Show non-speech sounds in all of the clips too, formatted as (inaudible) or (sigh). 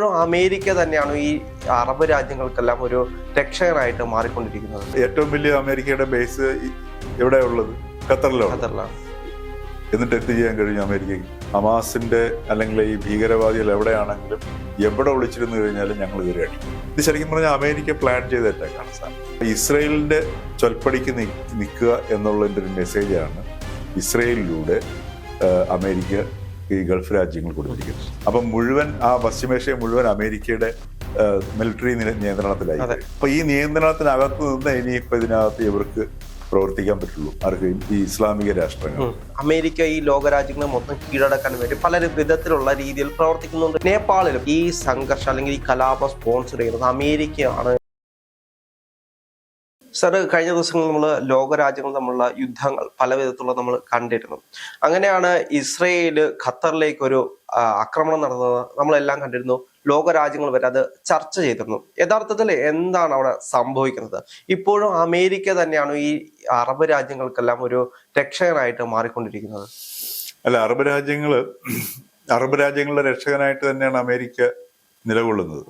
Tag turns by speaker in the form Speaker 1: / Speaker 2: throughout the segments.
Speaker 1: ഇപ്പോഴും അമേരിക്ക തന്നെയാണ് ഈ അറബ് രാജ്യങ്ങൾക്കെല്ലാം ഒരു രക്ഷകനായിട്ട് മാറിക്കൊണ്ടിരിക്കുന്നത്.
Speaker 2: ഏറ്റവും വലിയ അമേരിക്കയുടെ ബേസ് എവിടെയുള്ളത് ഉള്ളത്? ഖത്തറിലാണ്.
Speaker 1: ഖത്തറിലാണ്.
Speaker 2: എന്നിട്ട് എന്ത് ചെയ്യാൻ കഴിഞ്ഞു അമേരിക്കയ്ക്ക്? അമാസിന്റെ അല്ലെങ്കിൽ ഈ ഭീകരവാദികൾ എവിടെയാണെങ്കിലും എവിടെ ഒളിച്ചിരുന്നു കഴിഞ്ഞാലും ഞങ്ങൾ അടിക്കും ഇത് ശരിക്കും പറഞ്ഞാൽ അമേരിക്ക പ്ലാൻ ചെയ്ത അറ്റാക്കാണ് സാർ. ഇസ്രയേലിന്റെ ചൊൽപ്പടിക്ക് നിൽക്കുക എന്നുള്ളതിന്റെ ഒരു മെസ്സേജാണ് ഇസ്രയേലിലൂടെ അമേരിക്ക ഈ ഗൾഫ് രാജ്യങ്ങൾ കൊടുത്തിരിക്കുന്നത് അപ്പം മുഴുവൻ ആ പശ്ചിമേഷ്യ മുഴുവൻ അമേരിക്കയുടെ മിലിറ്ററി നിയന്ത്രണത്തിലായി. അപ്പൊ ഈ നിയന്ത്രണത്തിനകത്ത് നിന്ന് ഇനി ഇപ്പൊ ഇതിനകത്ത് ഇവർക്ക് പ്രവർത്തിക്കാൻ പറ്റുള്ളൂ. ആർക്കും ഈ ഇസ്ലാമിക രാഷ്ട്രങ്ങൾ.
Speaker 1: അമേരിക്ക ഈ ലോകരാജ്യങ്ങളെ മൊത്തം കീഴടക്കാൻ വേണ്ടി പല വിധത്തിലുള്ള രീതിയിൽ പ്രവർത്തിക്കുന്നുണ്ട്. നേപ്പാളിലും ഈ സംഘർഷം അല്ലെങ്കിൽ ഈ കലാപം സ്പോൺസർ ചെയ്യുന്നത് അമേരിക്കയാണ്. സർ കഴിഞ്ഞ ദിവസങ്ങൾ നമ്മൾ ലോകരാജ്യങ്ങൾ തമ്മിലുള്ള യുദ്ധങ്ങൾ പല വിധത്തിലുള്ള നമ്മൾ കണ്ടിരുന്നു. അങ്ങനെയാണ് ഇസ്രയേൽ ഖത്തറിലേക്ക് ഒരു ആക്രമണം നടന്നത് നമ്മളെല്ലാം കണ്ടിരുന്നു. ലോകരാജ്യങ്ങൾ വരെ അത് ചർച്ച ചെയ്തിരുന്നു. യഥാർത്ഥത്തിൽ എന്താണ് അവിടെ സംഭവിക്കുന്നത്? ഇപ്പോഴും അമേരിക്ക തന്നെയാണ് ഈ അറബ് രാജ്യങ്ങൾക്കെല്ലാം ഒരു രക്ഷകനായിട്ട് മാറിക്കൊണ്ടിരിക്കുന്നത്.
Speaker 2: അല്ല അറബ് രാജ്യങ്ങൾ അറബ് രാജ്യങ്ങളുടെ രക്ഷകനായിട്ട് തന്നെയാണ് അമേരിക്ക നിലകൊള്ളുന്നത്.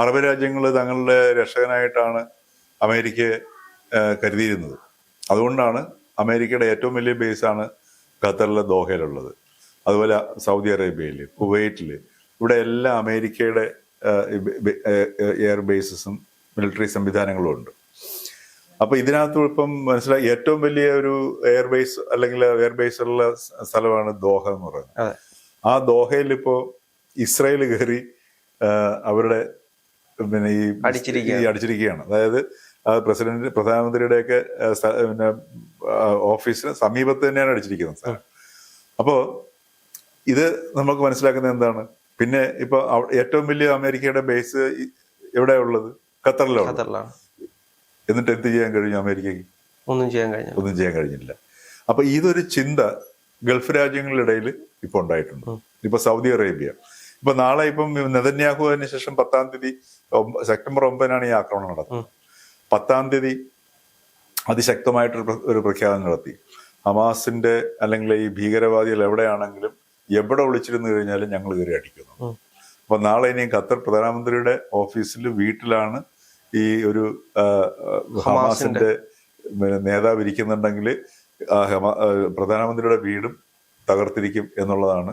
Speaker 2: അറബ് രാജ്യങ്ങൾ തങ്ങളുടെ രക്ഷകനായിട്ടാണ് അമേരിക്കയെ കരുതിയിരുന്നത്. അതുകൊണ്ടാണ് അമേരിക്കയുടെ ഏറ്റവും വലിയ ബേസാണ് ഖത്തറിലെ ദോഹയിലുള്ളത്. അതുപോലെ സൗദി അറേബ്യയിൽ കുവൈറ്റിൽ ഇവിടെ എല്ലാ അമേരിക്കയുടെ എയർ ബേസസും മിലിറ്ററി സംവിധാനങ്ങളും ഉണ്ട്. അപ്പൊ ഇതിനകത്ത് ഇപ്പം മനസ്സിലായി ഏറ്റവും വലിയ ഒരു എയർ ബേസ് അല്ലെങ്കിൽ എയർബേസ് ഉള്ള സ്ഥലമാണ് ദോഹ എന്ന് പറയുന്നത്. ആ ദോഹയിൽ ഇപ്പോ ഇസ്രായേൽ കയറി അവരുടെ പിന്നെ ഈ ഈ അടിച്ചിരിക്കുകയാണ്. അതായത് ആ പ്രസിഡന്റ് പ്രധാനമന്ത്രിയുടെയൊക്കെ ഒക്കെ പിന്നെ ഓഫീസിന് സമീപത്ത് തന്നെയാണ് അടിച്ചിരിക്കുന്നത് സാർ. അപ്പോ ഇത് നമുക്ക് മനസ്സിലാക്കുന്നത് എന്താണ്? പിന്നെ ഇപ്പൊ ഏറ്റവും വലിയ അമേരിക്കയുടെ ബേസ് എവിടെയാ ഉള്ളത് ഖത്തറിലാണ്? എന്നിട്ട് എന്ത് ചെയ്യാൻ കഴിഞ്ഞു അമേരിക്കയ്ക്ക്?
Speaker 1: ഒന്നും ചെയ്യാൻ കഴിഞ്ഞു
Speaker 2: ഒന്നും ചെയ്യാൻ കഴിഞ്ഞില്ല. അപ്പൊ ഇതൊരു ചിന്ത ഗൾഫ് രാജ്യങ്ങളിടയിൽ ഇടയിൽ ഇപ്പൊ ഉണ്ടായിട്ടുണ്ട്. ഇപ്പൊ സൗദി അറേബ്യ. ഇപ്പൊ നാളെ ഇപ്പം നെതന്യാഹുവിന് ശേഷം പത്താം തീയതി സെപ്റ്റംബർ ഒമ്പതിനാണ് ഈ ആക്രമണം നടന്നത്. പത്താം തീയതി അതിശക്തമായിട്ടൊരു ഒരു പ്രഖ്യാപനം നടത്തി. ഹമാസിന്റെ അല്ലെങ്കിൽ ഈ ഭീകരവാദികൾ എവിടെയാണെങ്കിലും എവിടെ വിളിച്ചിരുന്നു കഴിഞ്ഞാലും ഞങ്ങൾ കയറി അടിക്കുന്നു. അപ്പൊ നാളെ ഇനി ഖത്തർ പ്രധാനമന്ത്രിയുടെ ഓഫീസിൽ വീട്ടിലാണ് ഈ ഒരു ഹമാസിന്റെ നേതാവ് ഇരിക്കുന്നുണ്ടെങ്കിൽ പ്രധാനമന്ത്രിയുടെ വീടും തകർത്തിരിക്കും എന്നുള്ളതാണ്.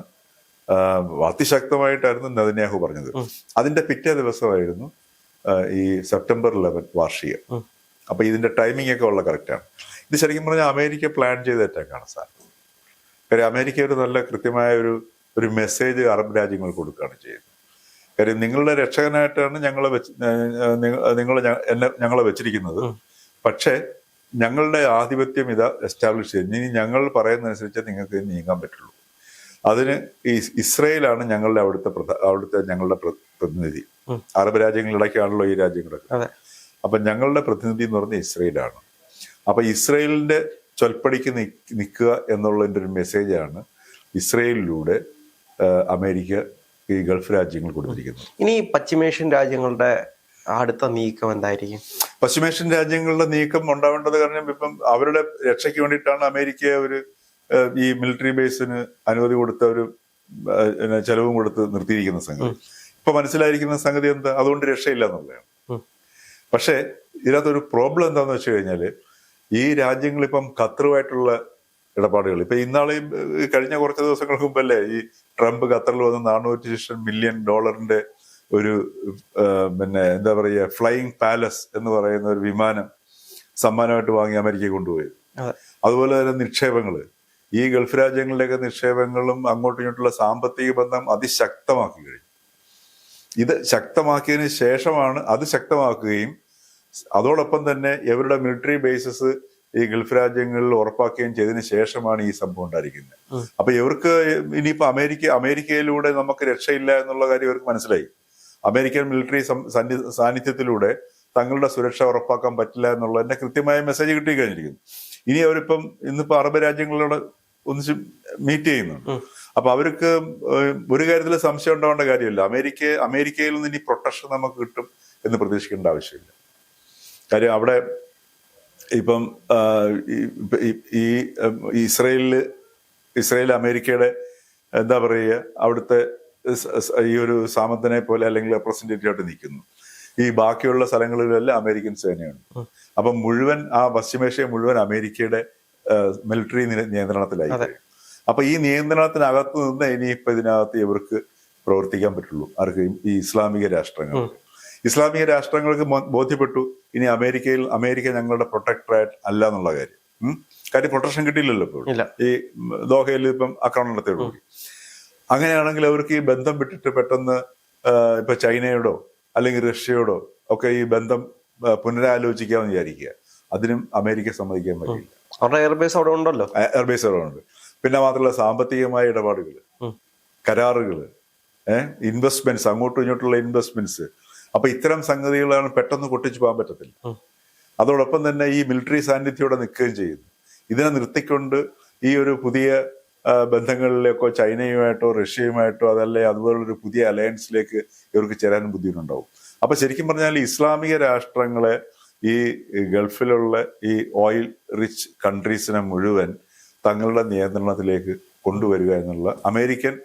Speaker 2: അതിശക്തമായിട്ടായിരുന്നു നെതന്യാഹു പറഞ്ഞത്. അതിന്റെ പിറ്റേ ദിവസമായിരുന്നു ഈ സെപ്റ്റംബർ ഇലവൻ വാർഷികം. അപ്പൊ ഇതിന്റെ ടൈമിംഗ് ഒക്കെ ഉള്ള കറക്റ്റാണ് ഇത് ശരിക്കും പറഞ്ഞാൽ അമേരിക്ക പ്ലാൻ ചെയ്ത അറ്റാക്കാണ് സാർ കാര്യം അമേരിക്ക ഒരു നല്ല കൃത്യമായ ഒരു ഒരു മെസ്സേജ് അറബ് രാജ്യങ്ങൾ കൊടുക്കുകയാണ് ചെയ്യുന്നത്. കാര്യം നിങ്ങളുടെ രക്ഷകനായിട്ടാണ് ഞങ്ങളെ വെച്ച് നിങ്ങൾ എന്നെ ഞങ്ങളെ വെച്ചിരിക്കുന്നത്. പക്ഷേ ഞങ്ങളുടെ ആധിപത്യം ഇതാ എസ്റ്റാബ്ലിഷ് ചെയ്ത് ഇനി ഞങ്ങൾ പറയുന്നതനുസരിച്ച് നിങ്ങൾക്ക് നീങ്ങാൻ പറ്റുള്ളൂ. അതിന് ഈ ഇസ്രയേലാണ് ഞങ്ങളുടെ അവിടുത്തെ പ്രധാ അവിടുത്തെ ഞങ്ങളുടെ പ്രതിനിധി. അറബ് രാജ്യങ്ങളിടയ്ക്കാണല്ലോ ഈ രാജ്യങ്ങളൊക്കെ. അപ്പൊ ഞങ്ങളുടെ പ്രതിനിധി എന്ന് പറഞ്ഞാൽ ഇസ്രയേലാണ്. അപ്പൊ ഇസ്രയേലിന്റെ ചൊൽപ്പടിക്ക് നിൽക്കുക എന്നുള്ളതിന്റെ ഒരു മെസ്സേജാണ് ഇസ്രയേലിലൂടെ അമേരിക്ക ഈ ഗൾഫ് രാജ്യങ്ങൾ കൊടുത്തിരിക്കുന്നത്.
Speaker 1: ഇനി പശ്ചിമേഷ്യൻ രാജ്യങ്ങളുടെ അടുത്ത നീക്കം എന്തായിരിക്കും?
Speaker 2: പശ്ചിമേഷ്യൻ രാജ്യങ്ങളുടെ നീക്കം ഉണ്ടാവേണ്ടത് കാരണം ഇപ്പം അവരുടെ രക്ഷയ്ക്ക് വേണ്ടിയിട്ടാണ് അമേരിക്ക ഒരു ഈ മിലിറ്ററി ബേസിന് അനുമതി കൊടുത്ത ഒരു ചെലവും കൊടുത്ത് നിർത്തിയിരിക്കുന്ന സംഗതി. ഇപ്പൊ മനസ്സിലായിരിക്കുന്ന സംഗതി എന്താ? അതുകൊണ്ട് രക്ഷയില്ല എന്നുള്ളതാണ്. പക്ഷേ ഇതിനകത്തൊരു പ്രോബ്ലം എന്താന്ന് വെച്ച് കഴിഞ്ഞാൽ ഈ രാജ്യങ്ങൾ ഇപ്പം ഖത്തറുമായിട്ടുള്ള ഇടപാടുകൾ ഇപ്പൊ ഇന്നാളെ കഴിഞ്ഞ കുറച്ച് ദിവസങ്ങൾക്ക് മുമ്പല്ലേ ഈ ട്രംപ് ഖത്തറിൽ വന്ന് നാനൂറ്റി ശേഷം മില്യൺ ഡോളറിന്റെ ഒരു പിന്നെ എന്താ പറയുക ഫ്ലൈയിങ് പാലസ് എന്ന് പറയുന്ന ഒരു വിമാനം സമ്മാനമായിട്ട് വാങ്ങി അമേരിക്ക കൊണ്ടുപോയി. അതുപോലെ തന്നെ നിക്ഷേപങ്ങൾ ഈ ഗൾഫ് രാജ്യങ്ങളിലേക്ക് നിക്ഷേപങ്ങളും അങ്ങോട്ടും ഇങ്ങോട്ടുള്ള സാമ്പത്തിക ബന്ധം അതിശക്തമാക്കി കഴിഞ്ഞു. ഇത് ശക്തമാക്കിയതിന് ശേഷമാണ് അത് ശക്തമാക്കുകയും അതോടൊപ്പം തന്നെ ഇവരുടെ മിലിറ്ററി ബേസസ് ഈ ഗൾഫ് രാജ്യങ്ങളിൽ ഉറപ്പാക്കുകയും ചെയ്തതിന് ശേഷമാണ് ഈ സംഭവം ഉണ്ടായിരിക്കുന്നത്. അപ്പൊ ഇവർക്ക് ഇനിയിപ്പോ അമേരിക്ക അമേരിക്കയിലൂടെ നമുക്ക് രക്ഷയില്ല എന്നുള്ള കാര്യം ഇവർക്ക് മനസ്സിലായി. അമേരിക്കൻ മിലിറ്ററി സാന്നിധ്യത്തിലൂടെ തങ്ങളുടെ സുരക്ഷ ഉറപ്പാക്കാൻ പറ്റില്ല എന്നുള്ളതിന്റെ കൃത്യമായ മെസ്സേജ് കിട്ടി കഴിഞ്ഞിരിക്കുന്നു ഇനി അവരിപ്പം ഇന്നിപ്പോ അറബ് രാജ്യങ്ങളോട് ഒന്നിച്ച് മീറ്റ് ചെയ്യുന്നുണ്ട്. അപ്പൊ അവർക്ക് ഒരു കാര്യത്തിൽ സംശയം ഉണ്ടാവേണ്ട കാര്യമില്ല. അമേരിക്ക അമേരിക്കയിൽ നിന്ന് ഇനി പ്രൊട്ടക്ഷൻ നമുക്ക് കിട്ടും എന്ന് പ്രതീക്ഷിക്കേണ്ട ആവശ്യമില്ല. കാര്യം അവിടെ ഇപ്പം ഈ- ഇസ്രയേലിൽ ഇസ്രയേൽ അമേരിക്കയുടെ എന്താ പറയുക അവിടുത്തെ ഈ ഒരു സാമന്തനെ പോലെ അല്ലെങ്കിൽ റെപ്രസെന്റേറ്റീവ് ആയിട്ട് നിൽക്കുന്നു. ഈ ബാക്കിയുള്ള സ്ഥലങ്ങളിലെല്ലാം അമേരിക്കൻ സേനയുണ്ട്. അപ്പം മുഴുവൻ ആ പശ്ചിമേഷ്യ മുഴുവൻ അമേരിക്കയുടെ മിലിറ്ററി നിയന്ത്രണത്തിലായി. അപ്പൊ ഈ നിയന്ത്രണത്തിനകത്ത് നിന്ന് ഇനിയിപ്പോ ഇതിനകത്ത് ഇവർക്ക് പ്രവർത്തിക്കാൻ പറ്റുള്ളൂ. ആർക്കും ഈ ഇസ്ലാമിക രാഷ്ട്രങ്ങൾ. ഇസ്ലാമിക രാഷ്ട്രങ്ങൾക്ക് ബോധ്യപ്പെട്ടു. ഇനി അമേരിക്കയിൽ അമേരിക്ക ഞങ്ങളുടെ പ്രൊട്ടക്ടറായിട്ട് അല്ല എന്നുള്ള കാര്യം കാര്യം പ്രൊട്ടക്ഷൻ കിട്ടിയില്ലല്ലോ ഇപ്പോൾ ഈ ദോഹയിൽ ഇപ്പം ആക്രമണം നടത്തിയുള്ളൂ അങ്ങനെയാണെങ്കിൽ അവർക്ക് ഈ ബന്ധം വിട്ടിട്ട് പെട്ടെന്ന് ഇപ്പൊ ചൈനയോടോ അല്ലെങ്കിൽ റഷ്യയോടോ ഒക്കെ ഈ ബന്ധം പുനരാലോചിക്കാമെന്ന് വിചാരിക്കുക. അതിനും അമേരിക്ക സമ്മതിക്കാൻ പറ്റില്ല.
Speaker 1: അവരുടെ എയർബേസ് അവിടെ ഉണ്ടല്ലോ.
Speaker 2: എയർബേസ് അവിടെ ഉണ്ട്. പിന്നെ മാത്രമല്ല സാമ്പത്തികമായ ഇടപാടുകൾ. കരാറുകൾ ഇൻവെസ്റ്റ്മെന്റ്സ് അങ്ങോട്ടും ഇങ്ങോട്ടുള്ള ഇൻവെസ്റ്റ്മെന്റ്സ് അപ്പൊ ഇത്തരം സംഗതികളാണ് പെട്ടെന്ന് പൊട്ടിച്ചു പോകാൻ പറ്റത്തില്ല. അതോടൊപ്പം തന്നെ ഈ മിലിറ്ററി സാന്നിധ്യത്തോടെ നിൽക്കുകയും ചെയ്യുന്നു ഇതിനെ നിർത്തിക്കൊണ്ട് ഈ ഒരു പുതിയ ബന്ധങ്ങളിലേക്കോ ചൈനയുമായിട്ടോ റഷ്യയുമായിട്ടോ അതല്ലേ അതുപോലുള്ളൊരു പുതിയ അലയൻസിലേക്ക് ഇവർക്ക് ചേരാനും ബുദ്ധിമുട്ടുണ്ടാവും. അപ്പൊ ശരിക്കും പറഞ്ഞാൽ ഇസ്ലാമിക രാഷ്ട്രങ്ങളെ ഈ ഗൾഫിലുള്ള ഈ ഓയിൽ റിച്ച് കൺട്രീസിനെ മുഴുവൻ തങ്ങളുടെ നിയന്ത്രണത്തിലേക്ക് കൊണ്ടുവരിക എന്നുള്ള അമേരിക്കൻ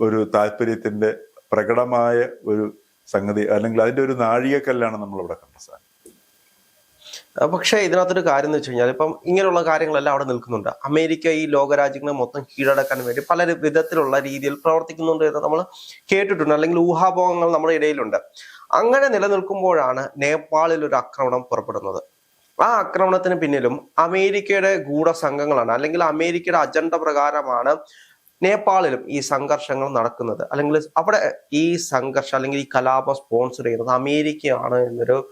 Speaker 2: ഒരു താല്പര്യത്തിന്റെ പ്രകടമായ ഒരു സംഗതി അല്ലെങ്കിൽ അതിന്റെ ഒരു നാഴികക്കല്ലാണ് നമ്മൾ ഇവിടെ കണ്ട സാധനം.
Speaker 1: പക്ഷെ ഇതിനകത്തൊരു കാര്യം എന്ന് വെച്ച് കഴിഞ്ഞാൽ ഇപ്പം ഇങ്ങനെയുള്ള കാര്യങ്ങളെല്ലാം അവിടെ നിൽക്കുന്നുണ്ട്. അമേരിക്ക ഈ ലോകരാജ്യങ്ങളെ മൊത്തം കീഴടക്കാൻ വേണ്ടി പല വിധത്തിലുള്ള രീതിയിൽ പ്രവർത്തിക്കുന്നുണ്ട് എന്ന് നമ്മൾ കേട്ടിട്ടുണ്ട്. അല്ലെങ്കിൽ ഊഹാപോഹങ്ങൾ നമ്മുടെ ഇടയിലുണ്ട്. അങ്ങനെ നിലനിൽക്കുമ്പോഴാണ് നേപ്പാളിൽ ഒരു ആക്രമണം പുറപ്പെടുന്നത്. ആ ആക്രമണത്തിന് പിന്നിലും അമേരിക്കയുടെ ഗൂഢസംഘങ്ങളാണ് അല്ലെങ്കിൽ അമേരിക്കയുടെ അജണ്ട പ്രകാരമാണ് നേപ്പാളിലും ഈ സംഘർഷങ്ങൾ നടക്കുന്നത്. അല്ലെങ്കിൽ അവിടെ ഈ സംഘർഷം അല്ലെങ്കിൽ ഈ കലാപം സ്പോൺസർ ചെയ്യുന്നത് അമേരിക്കയാണ് എന്നൊരു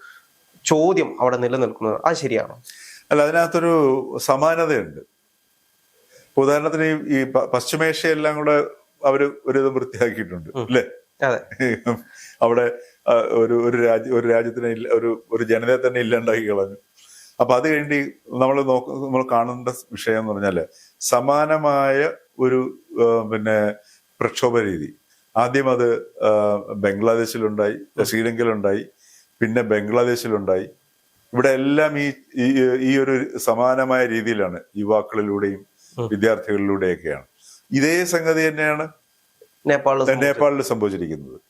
Speaker 1: ചോദ്യം അവിടെ നിലനിൽക്കുന്നത്. അത് ശരിയാണോ?
Speaker 2: അല്ല അതിനകത്തൊരു സമാനതയുണ്ട്. ഉദാഹരണത്തിന് ഈ- പശ്ചിമേഷ്യ എല്ലാം കൂടെ അവർ ഒരു ഇത് വൃത്തിയാക്കിയിട്ടുണ്ട് അല്ലേ? (laughs) അവിടെ ഒരു ഒരു രാജ്യ ഒരു രാജ്യത്തിന് ഇല്ല ഒരു ഒരു ജനതയെ തന്നെ ഇല്ലാണ്ടാക്കി കളഞ്ഞു. അപ്പൊ അത് കഴിഞ്ഞ് നമ്മൾ നോക്ക നമ്മൾ കാണേണ്ട വിഷയം എന്ന് പറഞ്ഞാൽ സമാനമായ ഒരു പിന്നെ പ്രക്ഷോഭ രീതി. ആദ്യം അത് ബംഗ്ലാദേശിലുണ്ടായി ശ്രീലങ്കയിലുണ്ടായി പിന്നെ ബംഗ്ലാദേശിലുണ്ടായി. ഇവിടെ എല്ലാം ഈ ഈ- ഈ ഒരു സമാനമായ രീതിയിലാണ് യുവാക്കളിലൂടെയും വിദ്യാർത്ഥികളിലൂടെയൊക്കെയാണ്. ഇതേ സംഗതി തന്നെയാണ്
Speaker 1: നേപ്പാളിൽ.
Speaker 2: നേപ്പാളിൽ സംഭവിച്ചിരിക്കുന്നത്.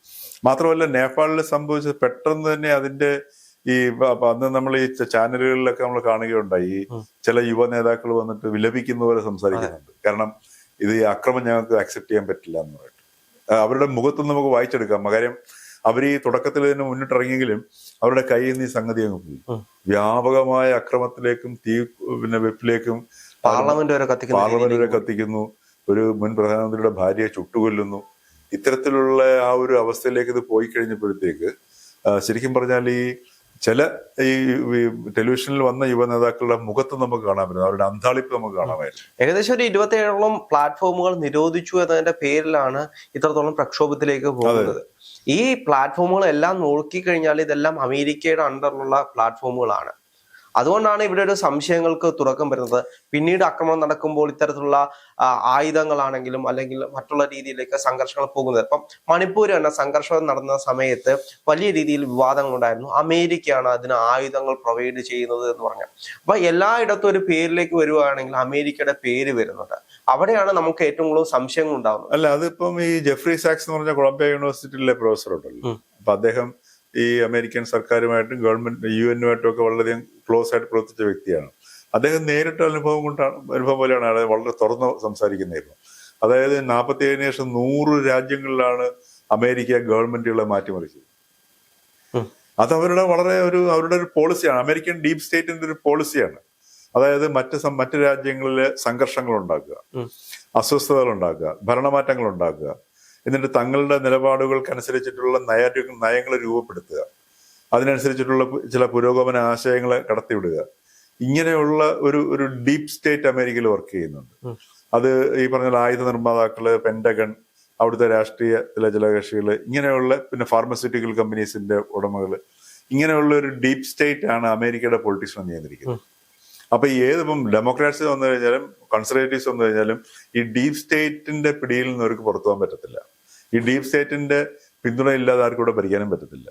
Speaker 2: മാത്രമല്ല നേപ്പാളിൽ സംഭവിച്ച പെട്ടെന്ന് തന്നെ അതിന്റെ ഈ അന്ന് നമ്മൾ ഈ ചാനലുകളിലൊക്കെ നമ്മൾ കാണുകയുണ്ടായി. ചില യുവ നേതാക്കൾ വന്നിട്ട് വിലപിക്കുന്ന പോലെ സംസാരിക്കുന്നുണ്ട്. കാരണം ഇത് ഈ അക്രമം ഞങ്ങൾക്ക് അക്സെപ്റ്റ് ചെയ്യാൻ പറ്റില്ല എന്ന് പറഞ്ഞിട്ട്. ആ, അവരുടെ മുഖത്ത് നമുക്ക് വായിച്ചെടുക്കാം. കാര്യം അവർ ഈ തുടക്കത്തിൽ തന്നെ മുന്നിട്ടിറങ്ങിയെങ്കിലും അവരുടെ കയ്യിൽ നിന്ന് ഈ സംഗതി അങ്ങ് പോയി. വ്യാപകമായ അക്രമത്തിലേക്കും തീ പിന്നെ വെപ്പിലേക്കും
Speaker 1: പാർലമെന്റ് വരെ കത്തിക്കുന്നു
Speaker 2: പാർലമെന്റ് വരെ കത്തിക്കുന്നു. ഒരു മുൻ പ്രധാനമന്ത്രിയുടെ ഭാര്യയെ ചുട്ടുകൊല്ലുന്നു. ഇത്തരത്തിലുള്ള ആ ഒരു അവസ്ഥയിലേക്ക് ഇത് പോയി കഴിഞ്ഞപ്പോഴത്തേക്ക് ശരിക്കും പറഞ്ഞാൽ ഈ ചില ഈ ടെലിവിഷനിൽ വന്ന യുവ നേതാക്കളുടെ മുഖത്ത് നമുക്ക് കാണാൻ പറ്റും. അവരുടെ അന്താളിപ്പ് നമുക്ക് കാണാമായിരുന്നു.
Speaker 1: ഏകദേശം ഒരു ഇരുപത്തിയേഴോളം പ്ലാറ്റ്ഫോമുകൾ നിരോധിച്ചു എന്നതിന്റെ പേരിലാണ് ഇത്രത്തോളം പ്രക്ഷോഭത്തിലേക്ക് പോകുന്നത്. ഈ പ്ലാറ്റ്ഫോമുകൾ എല്ലാം നോക്കിക്കഴിഞ്ഞാൽ ഇതെല്ലാം അമേരിക്കയുടെ അണ്ടറിലുള്ള പ്ലാറ്റ്ഫോമുകളാണ്. അതുകൊണ്ടാണ് ഇവിടെ ഒരു സംശയങ്ങൾക്ക് തുടക്കം വരുന്നത്. പിന്നീട് ആക്രമണം നടക്കുമ്പോൾ ഇത്തരത്തിലുള്ള ആയുധങ്ങളാണെങ്കിലും അല്ലെങ്കിൽ മറ്റുള്ള രീതിയിലേക്ക് സംഘർഷങ്ങൾ പോകുന്നത്. ഇപ്പം മണിപ്പൂർ തന്നെ സംഘർഷം നടന്ന സമയത്ത് വലിയ രീതിയിൽ വിവാദങ്ങൾ ഉണ്ടായിരുന്നു അമേരിക്കയാണ് അതിന് ആയുധങ്ങൾ പ്രൊവൈഡ് ചെയ്യുന്നത് എന്ന് പറഞ്ഞു. അപ്പൊ എല്ലായിടത്തും ഒരു പേരിലേക്ക് വരുവാണെങ്കിൽ അമേരിക്കയുടെ പേര് വരുന്നുണ്ട്. അവിടെയാണ് നമുക്ക് ഏറ്റവും കൂടുതൽ സംശയങ്ങൾ ഉണ്ടാകുന്നത്
Speaker 2: അല്ല അതിപ്പം ഈ ജെഫ്രി സാക്സ് എന്ന് പറഞ്ഞ കൊളംബിയ യൂണിവേഴ്സിറ്റിയിലെ പ്രൊഫസർ ഉണ്ടല്ലോ. അപ്പൊ അദ്ദേഹം ഈ അമേരിക്കൻ സർക്കാരുമായിട്ടും ഗവൺമെന്റ് യു എന്നുമായിട്ടും ഒക്കെ വളരെയധികം ക്ലോസ് ആയിട്ട് പ്രവർത്തിച്ച വ്യക്തിയാണ്. അദ്ദേഹം നേരിട്ട അനുഭവം കൊണ്ടാണ് അനുഭവം പോലെയാണ് അയാൾ വളരെ തുറന്ന് സംസാരിക്കുന്നതായിരുന്നു. അതായത് നാൽപ്പത്തി ഏഴിന് ശേഷം നൂറ് രാജ്യങ്ങളിലാണ് അമേരിക്ക ഗവൺമെന്റുകളെ മാറ്റിമറിച്ചത്. അത് അവരുടെ വളരെ ഒരു അവരുടെ ഒരു പോളിസിയാണ് അമേരിക്കൻ ഡീപ് സ്റ്റേറ്റിന്റെ ഒരു പോളിസിയാണ് അതായത് മറ്റ് മറ്റ് രാജ്യങ്ങളിലെ സംഘർഷങ്ങൾ ഉണ്ടാക്കുക. അസ്വസ്ഥതകൾ ഉണ്ടാക്കുക. ഭരണമാറ്റങ്ങൾ ഉണ്ടാക്കുക. എന്നിട്ട് തങ്ങളുടെ നിലപാടുകൾക്കനുസരിച്ചിട്ടുള്ള നയ നയങ്ങൾ രൂപപ്പെടുത്തുക. അതിനനുസരിച്ചിട്ടുള്ള ചില പുരോഗമന ആശയങ്ങളെ കടത്തിവിടുക. ഇങ്ങനെയുള്ള ഒരു ഒരു ഡീപ് സ്റ്റേറ്റ് അമേരിക്കയിൽ വർക്ക് ചെയ്യുന്നുണ്ട്. അത് ഈ പറഞ്ഞ ആയുധ നിർമ്മാതാക്കൾ പെൻഡഗൺ അവിടുത്തെ രാഷ്ട്രീയത്തിലെ ചില കക്ഷികൾ ഇങ്ങനെയുള്ള പിന്നെ ഫാർമസ്യൂട്ടിക്കൽ കമ്പനീസിന്റെ ഉടമകൾ ഇങ്ങനെയുള്ള ഒരു ഡീപ് സ്റ്റേറ്റ് ആണ് അമേരിക്കയുടെ പൊളിറ്റിക്സിനെ നിയന്ത്രിക്കുന്നത്. അപ്പൊ ഈ ഏത് ഇപ്പം ഡെമോക്രാറ്റ്സ് വന്നു കഴിഞ്ഞാലും കൺസർവേറ്റീവ്സ് വന്നു കഴിഞ്ഞാലും ഈ ഡീപ് സ്റ്റേറ്റിന്റെ പിടിയിൽ നിന്ന് അവർക്ക് പുറത്തു പോകാൻ പറ്റത്തില്ല. ഈ ഡീപ് സ്റ്റേറ്റിന്റെ പിന്തുണ ഇല്ലാതെ ആർക്കും ഇവിടെ ഭരിക്കാനും പറ്റത്തില്ല.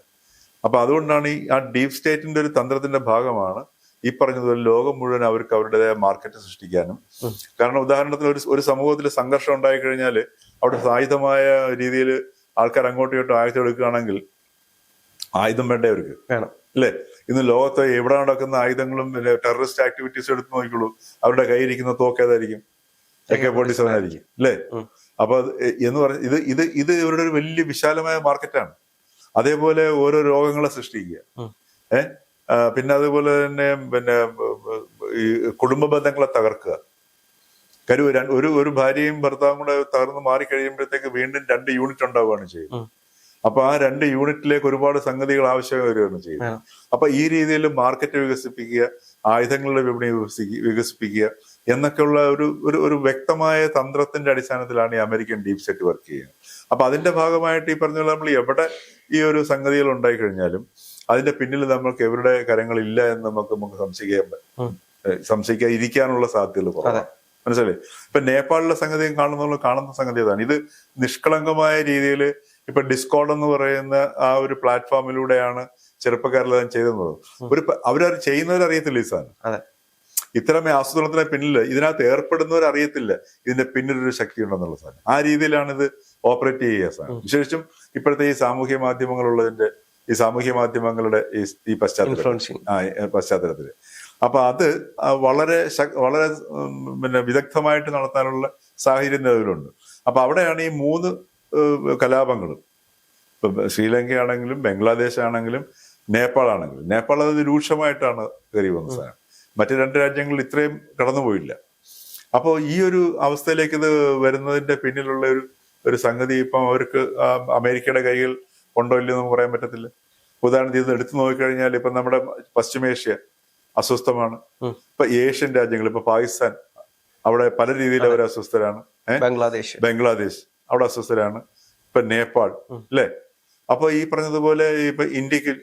Speaker 2: അപ്പൊ അതുകൊണ്ടാണ് ഈ ആ ഡീപ് സ്റ്റേറ്റിന്റെ ഒരു തന്ത്രത്തിന്റെ ഭാഗമാണ് ഈ പറഞ്ഞതുപോലെ ലോകം മുഴുവൻ അവർക്ക് അവരുടേതായ മാർക്കറ്റ് സൃഷ്ടിക്കാനും. കാരണം ഉദാഹരണത്തിന് ഒരു ഒരു സമൂഹത്തിൽ സംഘർഷം ഉണ്ടായി കഴിഞ്ഞാൽ അവിടെ സായുധമായ രീതിയിൽ ആൾക്കാർ അങ്ങോട്ടും ഇങ്ങോട്ടും ആയുധം എടുക്കുകയാണെങ്കിൽ ആയുധം വേണ്ടേ അവർക്ക്?
Speaker 1: വേണം.
Speaker 2: അല്ലേ? ഇന്ന് ലോകത്ത് എവിടെ നടക്കുന്ന ആയുധങ്ങളും ടെററിസ്റ്റ് ആക്ടിവിറ്റീസ് എടുത്ത് നോക്കിക്കോളൂ. അവരുടെ കയ്യിരിക്കുന്ന തോക്കേതായിരിക്കും എ കെ ഫോർട്ടി സെവൻ ആയിരിക്കും. അല്ലേ. അപ്പൊ എന്ന് പറഞ്ഞ ഇത് ഇത് ഇത് ഇവരുടെ ഒരു വലിയ വിശാലമായ മാർക്കറ്റാണ് അതേപോലെ ഓരോ രോഗങ്ങളെ സൃഷ്ടിക്കുക. ഏ പിന്നെ അതുപോലെ തന്നെ പിന്നെ ഈ കുടുംബ ബന്ധങ്ങളെ തകർക്കുക കരു ര- ഒരു ഒരു ഭാര്യയും ഭർത്താവും കൂടെ തകർന്ന് മാറി കഴിയുമ്പോഴത്തേക്ക് വീണ്ടും രണ്ട് യൂണിറ്റ് ഉണ്ടാവുകയാണ് ചെയ്യുന്നത്. അപ്പൊ ആ രണ്ട് യൂണിറ്റിലേക്ക് ഒരുപാട് സംഗതികൾ ആവശ്യം വരികയാണ് ചെയ്യുന്നത്. അപ്പൊ ഈ രീതിയിൽ മാർക്കറ്റ് വികസിപ്പിക്കുക ആയുധങ്ങളുടെ വിപണി വികസിപ്പി- വികസിപ്പിക്കുക എന്നൊക്കെയുള്ള ഒരു ഒരു ഒരു വ്യക്തമായ തന്ത്രത്തിന്റെ അടിസ്ഥാനത്തിലാണ് ഈ അമേരിക്കൻ ഡീപ് സെറ്റ് വർക്ക് ചെയ്യുന്നത്. അപ്പൊ അതിന്റെ ഭാഗമായിട്ട് ഈ പറഞ്ഞ നമ്മൾ എവിടെ ഈ ഒരു സംഗതികൾ ഉണ്ടായി കഴിഞ്ഞാലും അതിന്റെ പിന്നിൽ നമ്മൾക്ക് എവരുടെ കരങ്ങളില്ല എന്ന് നമുക്ക് നമുക്ക് സംശയിക്കാൻ സംശയിക്കാൻ ഇരിക്കാനുള്ള സാധ്യതകൾ കുറവാണ്. മനസ്സിലായി ഇപ്പൊ നേപ്പാളിലെ സംഗതി കാണുന്ന കാണുന്ന സംഗതി അതാണ്. ഇത് നിഷ്കളങ്കമായ രീതിയിൽ ഇപ്പൊ ഡിസ്കോഡ് എന്ന് പറയുന്ന ആ ഒരു പ്ലാറ്റ്ഫോമിലൂടെയാണ് ചെറുപ്പക്കാരെല്ലാം ചെയ്തത് ഒരു അവരത് ചെയ്യുന്നവരറിയത്തില്ല ഈ സാധനം. ഇത്തരം ആസൂത്രണത്തിന് പിന്നിൽ ഇതിനകത്ത് ഏർപ്പെടുന്നവർ അറിയത്തില്ല ഇതിന്റെ പിന്നിലൊരു ശക്തി ഉണ്ടെന്നുള്ള സാധനം. ആ രീതിയിലാണ് ഇത് ഓപ്പറേറ്റ് ചെയ്യുക സാധനം. വിശേഷിച്ചും ഇപ്പോഴത്തെ ഈ സാമൂഹ്യ മാധ്യമങ്ങളുള്ളതിന്റെ ഈ സാമൂഹ്യ മാധ്യമങ്ങളുടെ ഈ ഈ പശ്ചാത്തലം. പശ്ചാത്തലത്തിൽ. അപ്പൊ അത് വളരെ വളരെ പിന്നെ വിദഗ്ധമായിട്ട് നടത്താനുള്ള സാഹചര്യം നിലവിലുണ്ട്. അപ്പൊ അവിടെയാണ് ഈ മൂന്ന് കലാപങ്ങളും ഇപ്പൊ ശ്രീലങ്കയാണെങ്കിലും ബംഗ്ലാദേശ് ആണെങ്കിലും നേപ്പാൾ ആണെങ്കിലും നേപ്പാൾ അത് രൂക്ഷമായിട്ടാണ് കയറി വന്ന സാധനം. മറ്റു രണ്ട് രാജ്യങ്ങളിൽ ഇത്രയും കടന്നുപോയില്ല. അപ്പോൾ ഈ ഒരു അവസ്ഥയിലേക്ക് ഇത് വരുന്നതിന്റെ പിന്നിലുള്ള ഒരു ഒരു സംഗതി ഇപ്പം അവർക്ക് അമേരിക്കയുടെ കയ്യിൽ ഉണ്ടോ ഇല്ലയോ എന്ന് പറയാൻ പറ്റത്തില്ല. ഉദാഹരണത്തിന് ഇത് എടുത്തു നോക്കിക്കഴിഞ്ഞാൽ ഇപ്പം നമ്മുടെ പശ്ചിമേഷ്യ അസ്വസ്ഥമാണ്. ഇപ്പൊ ഏഷ്യൻ രാജ്യങ്ങൾ ഇപ്പൊ പാകിസ്ഥാൻ അവിടെ പല രീതിയിൽ അവർ അസ്വസ്ഥരാണ്.
Speaker 1: ബംഗ്ലാദേശ്.
Speaker 2: ബംഗ്ലാദേശ് അവിടെ അസ്വസ്ഥരാണ്. ഇപ്പൊ നേപ്പാൾ അല്ലേ? അപ്പൊ ഈ പറഞ്ഞതുപോലെ ഇപ്പൊ ഇന്ത്യയ്ക്ക്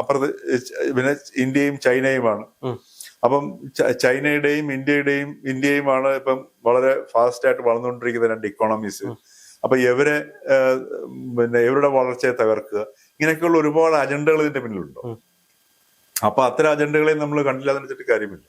Speaker 2: അപ്പുറത്ത് പിന്നെ ഇന്ത്യയും ചൈനയുമാണ്. അപ്പം ചൈനയുടെയും ഇന്ത്യയുടെയും ഇന്ത്യയുമാണ് ഇപ്പം വളരെ ഫാസ്റ്റ് ആയിട്ട് വളർന്നുകൊണ്ടിരിക്കുന്ന രണ്ട് ഇക്കോണമീസ് അപ്പൊ ഇവരെ പിന്നെ ഇവരുടെ വളർച്ചയെ തകർക്കുക. ഇങ്ങനെയൊക്കെയുള്ള ഒരുപാട് അജണ്ടകൾ ഇതിന്റെ പിന്നിലുണ്ടോ. അപ്പൊ അത്തരം അജണ്ടകളെ നമ്മൾ കണ്ടില്ലാതെ വെച്ചിട്ട് കാര്യമില്ല.